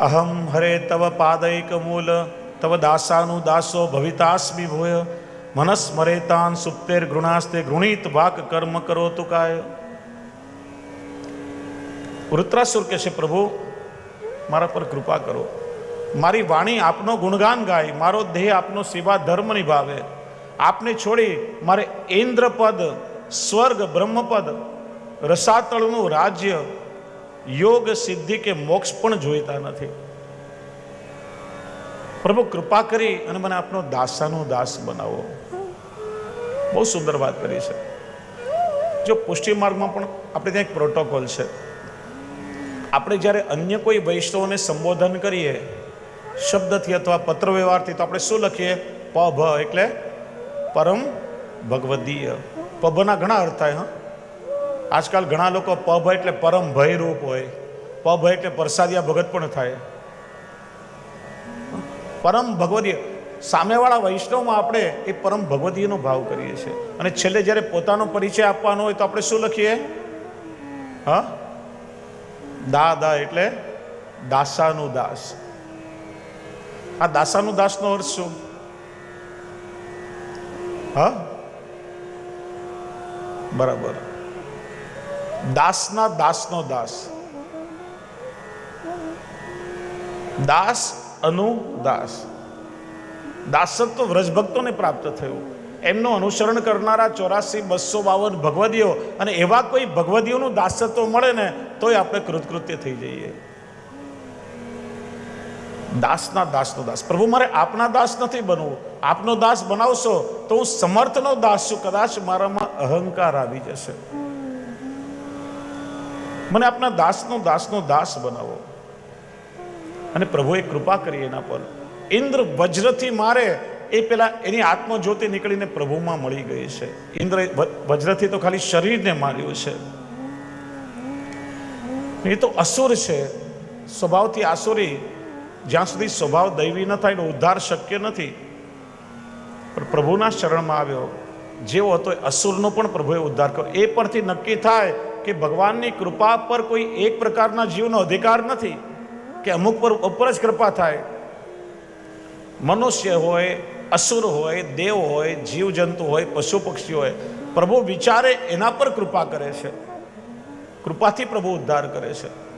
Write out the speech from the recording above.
અહમ હરે તવ પાદૈક મૂલ તવ દાસાનું દાસો ભવિતાસ્મિ ભૂય મનસ્મરેતાન સુપ્તેર ગૃણાસ્તે ગૃણીત વાક કર્મ કરો તુકાય વૃત્રાસુર કહે છે પ્રભુ મારા પર કૃપા કરો મારી વાણી આપનો ગુણગાન ગાય મારો દેહ આપનો સેવા ધર્મ નિભાવે આપને છોડી મારે ઇન્દ્રપદ સ્વર્ગ બ્રહ્મપદ રસાતળનું રાજ્ય યોગ સિદ્ધિ કે મોક્ષ પણ જોઈતા નથી. પ્રભુ, કૃપા કરી અને મને આપનો દાસાનો દાસ બનાવો. બહુ સુંદર વાત કરી છે. જો પુષ્ટિ માર્ગમાં પણ આપણે ત્યાં એક પ્રોટોકોલ છે. આપણે જ્યારે અન્ય કોઈ વૈષ્ણવને સંબોધન કરીએ, શબ્દથી અથવા પત્ર વ્યવહારથી તો આપણે શું લખીએ? પ ભ એટલે પરમ ભગવદીય. પભના ઘણા અર્થ થાય, હા. આજકાલ ઘણા લોકો પભ એટલે પરમ ભય રૂપ હોય પભ એટલે પ્રસાદિયા ભગત પણ થાય. પરમ ભગવદીય સામેવાળા વૈષ્ણવમાં આપણે એ પરમ ભગવદીયનો ભાવ કરીએ છીએ. અને છેલ્લે જ્યારે પોતાનો પરિચય આપવાનો હોય તો આપણે શું લખીએ? હા? દા દા એટલે દાસાનું દાસ. આ દાસાનું દાસનો અર્થ શું? હા? બરાબર. દાસના દાસનો દાસ. દાસ અનુ દાસ. દાસત્વ વ્રજભક્તોને પ્રાપ્ત થયું. એમનું અનુસરણ કરનારા ચોરાસી બસો બાવન ભગવદીઓ અને એવા કોઈ ભગવદીઓનું દાસત્વ મળે ને તોય આપણે કૃતકૃત્ય થઈ જઈએ. દાસના દાસનો દાસ. પ્રભુ, મારે આપના દાસ નથી બનવું. આપનો દાસ બનાવશો તો હું સમર્થનો દાસ છું. કદાચ મારામાં અહંકાર આવી જશે. મને આપના દાસનો દાસનો દાસ બનાવો. અને પ્રભુએ કૃપા કરી એના પર. ઇન્દ્ર વજ્રથી મારે એ પેલા એની આત્મજ્યોતિ નીકળીને પ્રભુમાં મળી ગઈ છે. ઇન્દ્ર વજ્રથી તો ખાલી શરીરને માર્યું છે. એ તો અસુર છે. સ્વભાવથી આસુરી. જ્યાં સુધી સ્વભાવ દૈવી ન થાય એનો ઉદ્ધાર શક્ય નથી. પણ પ્રભુના શરણમાં આવ્યો. જેવો હતો એ અસુરનો પણ પ્રભુએ ઉદ્ધાર કર્યો. એ પરથી નક્કી થાય કે ભગવાનની કૃપા પર કોઈ એક પ્રકારના જીવનો અધિકાર નથી કે અમુક પર ઉપર જ કૃપા થાય. મનુષ્ય હોય, અસુર હોય, દેવ હોય, જીવજંતુ હોય, પશુ પક્ષી હોય, પ્રભુ વિચારે એના પર કૃપા કરે છે. કૃપાથી પ્રભુ ઉદ્ધાર કરે છે.